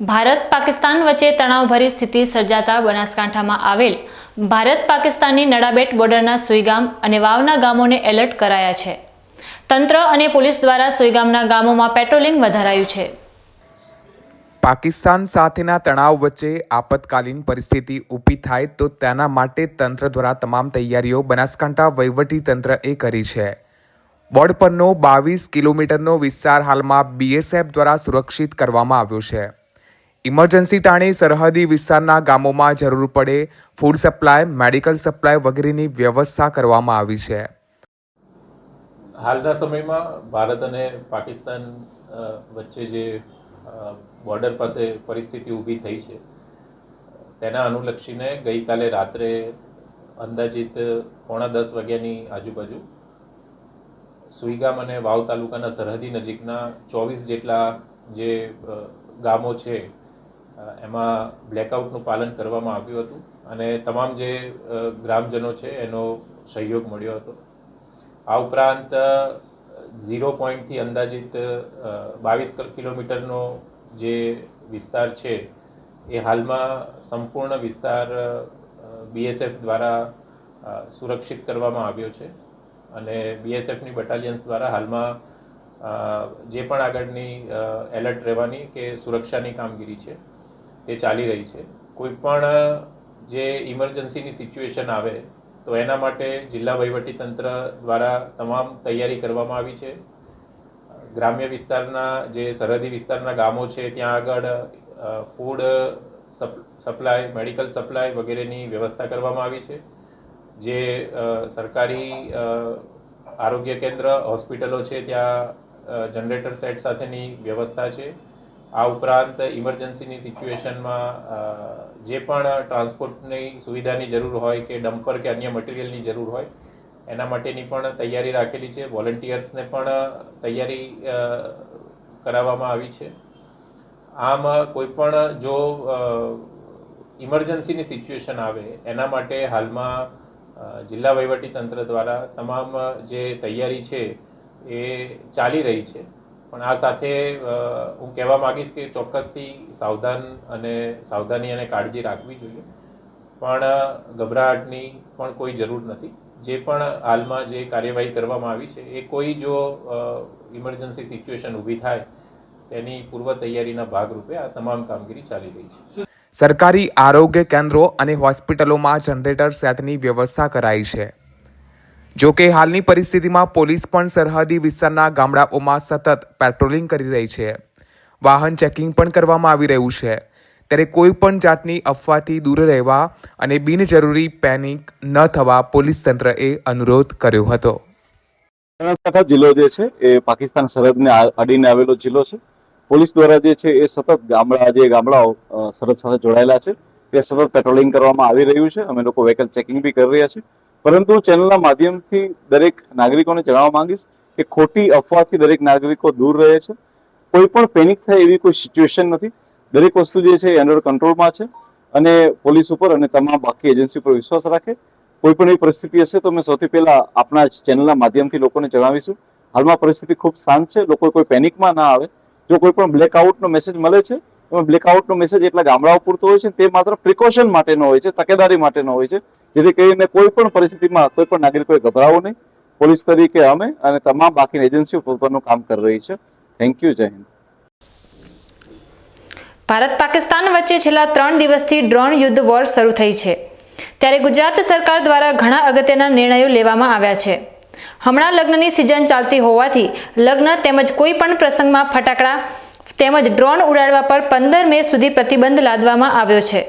ભારત પાકિસ્તાન વચ્ચે તણાવભરી સ્થિતિ સર્જાતા બનાસકાંઠામાં આવેલ ભારત પાકિસ્તાનની નડાબેટ બોર્ડરના સુઈગામ અને વાવના ગામોને એલર્ટ કરાયા છે. તંત્ર અને પોલીસ દ્વારા સુઈગામના ગામોમાં પેટ્રોલિંગ વધારાયું છે. પાકિસ્તાન સાથેના તણાવ વચ્ચે આપતકાલીન પરિસ્થિતિ ઊભી થાય તો તેના માટે તંત્ર દ્વારા તમામ તૈયારીઓ બનાસકાંઠા વહીવટી તંત્રએ કરી છે. બોર્ડ પરનો બાવીસ કિલોમીટરનો વિસ્તાર હાલમાં બીએસએફ દ્વારા સુરક્ષિત કરવામાં આવ્યો છે. ઇમરજન્સી ટાણે સરહદી વિસ્તારના ગામોમાં જરૂર પડે ફૂડ સપ્લાય, મેડિકલ સપ્લાય વગેરેની વ્યવસ્થા કરવામાં આવી છે. હાલના સમયમાં ભારત અને પાકિસ્તાન વચ્ચે જે બોર્ડર પાસે પરિસ્થિતિ ઊભી થઈ છે, તેના અનુલક્ષીને ગઈકાલે રાત્રે અંદાજિત પોણા દસ વાગ્યાની આજુબાજુ સુઈગામ અને વાવ તાલુકાના સરહદી નજીકના ચોવીસ જેટલા જે ગામો છે એમાં બ્લેકઆઉટનું પાલન કરવામાં આવ્યું હતું અને તમામ જે ગ્રામજનો છે એનો સહયોગ મળ્યો હતો. આ ઉપરાંત ઝીરો પોઈન્ટથી અંદાજિત બાવીસ કિલોમીટરનો જે વિસ્તાર છે એ હાલમાં સંપૂર્ણ વિસ્તાર બીએસએફ દ્વારા સુરક્ષિત કરવામાં આવ્યો છે અને બીએસએફની બટાલિયન્સ દ્વારા હાલમાં જે પણ આગળની એલર્ટ રહેવાની કે સુરક્ષાની કામગીરી છે તે ચાલી રહી છે. કોઈ પણ જે ઇમરજન્સીની સિચ્યુએશન આવે, તો એના માટે જિલ્લા વહીવટી તંત્ર દ્વારા તમામ તૈયારી કરવામાં આવી છે. ગ્રામ્ય વિસ્તારના જે સરહદી વિસ્તારના ગામો છે, ત્યાં આગળ ફૂડ સપ- સપ્લાય મેડિકલ સપ્લાય વગેરેની વ્યવસ્થા કરવામાં આવી છે. જે સરકારી આરોગ્ય કેન્દ્ર, હોસ્પિટલો છે, ત્યાં જનરેટર સેટ સાથેની વ્યવસ્થા છે. આ ઉપરાંત ઇમરજન્સીની સિચ્યુએશનમાં જે પણ ટ્રાન્સપોર્ટની સુવિધાની જરૂર હોય કે ડમ્પર કે અન્ય મટીરિયલની જરૂર હોય, એના માટેની પણ તૈયારી રાખેલી છે. વોલન્ટિયર્સને પણ તૈયારી કરાવવામાં આવી છે. આમ કોઈ પણ જો ઇમરજન્સીની સિચ્યુએશન આવે, એના માટે હાલમાં જિલ્લા વહીવટી તંત્ર દ્વારા તમામ જે તૈયારી છે એ ચાલી રહી છે. પણ આ સાથે હું કહેવા માંગીશ કે ચોક્કસથી સાવધાન અને સાવધાની અને કાળજી રાખવી જોઈએ. પણ ગભરાટની પણ કોઈ જરૂર નથી. જે પણ હાલમાં જે કાર્યવાહી કરવામાં આવી છે, એ કોઈ જો ઇમરજન્સી સિચ્યુએશન ઊભી થાય, તેની પૂર્વ તૈયારીના ભાગરૂપે આ તમામ કામગીરી ચાલી રહી છે. સરકારી આરોગ્ય કેન્દ્રો અને હોસ્પિટલોમાં જનરેટર સેટની વ્યવસ્થા કરાઈ છે. જો કે હાલની પરિસ્થિતિમાં પોલીસ પણ સરહદી વિસ્તારના ગામડાઓમાં સતત પેટ્રોલિંગ કરી રહી છે. વાહન ચેકિંગ પણ કરવામાં આવી રહ્યું છે. ત્યારે કોઈ પણ જાતની અફવાથી દૂર રહેવા અને બિનજરૂરી પેનિક ન થવા પોલીસ તંત્રએ અનુરોધ કર્યો હતો. બનાસકાંઠા જિલ્લો જે છે એ પાકિસ્તાન સરહદને અડીને આવેલો જિલ્લો છે. પોલીસ દ્વારા જે છે એ સતત ગામડા જે ગામડાઓ સરહદ સાથે જોડાયેલા છે. એ સતત પેટ્રોલિંગ કરવામાં આવી રહ્યું છે. અમે લોકો વ્હીકલ ચેકિંગ બી કરી રહ્યા છે પરંતુ ચેનલના માધ્યમથી દરેક નાગરિકોને જણાવવા માંગીશ કે ખોટી અફવાથી દરેક નાગરિકો દૂર રહે છે. કોઈ પણ પેનિક થાય એવી કોઈ સિચ્યુએશન નથી. દરેક વસ્તુ જે છે એ અંડર કંટ્રોલમાં છે અને પોલીસ ઉપર અને તમામ બાકી એજન્સી ઉપર વિશ્વાસ રાખે. કોઈ પણ એવી પરિસ્થિતિ હશે તો અમે સૌથી પહેલા આપણા જ ચેનલના માધ્યમથી લોકોને જણાવીશું. હાલમાં પરિસ્થિતિ ખૂબ શાંત છે. લોકો કોઈ પેનિકમાં ના આવે. જો કોઈ પણ બ્લેકઆઉટનો મેસેજ મળે છે તો બ્લેકઆઉટનો મેસેજ એટલા ગામડાઓ પૂરતો હોય છે તે માત્ર પ્રિકોશન માટેનો હોય છે, તકેદારી માટેનો હોય છે. જેથી કરીને કોઈ પણ પરિસ્થિતિમાં કોઈ પણ નાગરિકોએ ગભરાવું નહીં. પોલીસ તરીકે અમે અને તમામ બાકીની એજન્સીઓ પોતાનું કામ કરી રહી છે. થેન્ક યુ જય હિન્દ ભારત પાકિસ્તાન વચ્ચે છેલ્લા ત્રણ દિવસથી ડ્રોન યુદ્ધ વોર શરૂ થઈ છે. ત્યારે ગુજરાત સરકાર દ્વારા ઘણા અગત્યના નિર્ણયો લેવામાં આવ્યા છે. હમણાં લગ્નની સિઝન ચાલતી હોવાથી લગ્ન તેમજ કોઈ પણ પ્રસંગમાં ફટાકડા તેમજ ડ્રોન ઉડાડવા પર પંદર મે સુધી પ્રતિબંધ લાદવામાં આવ્યો છે.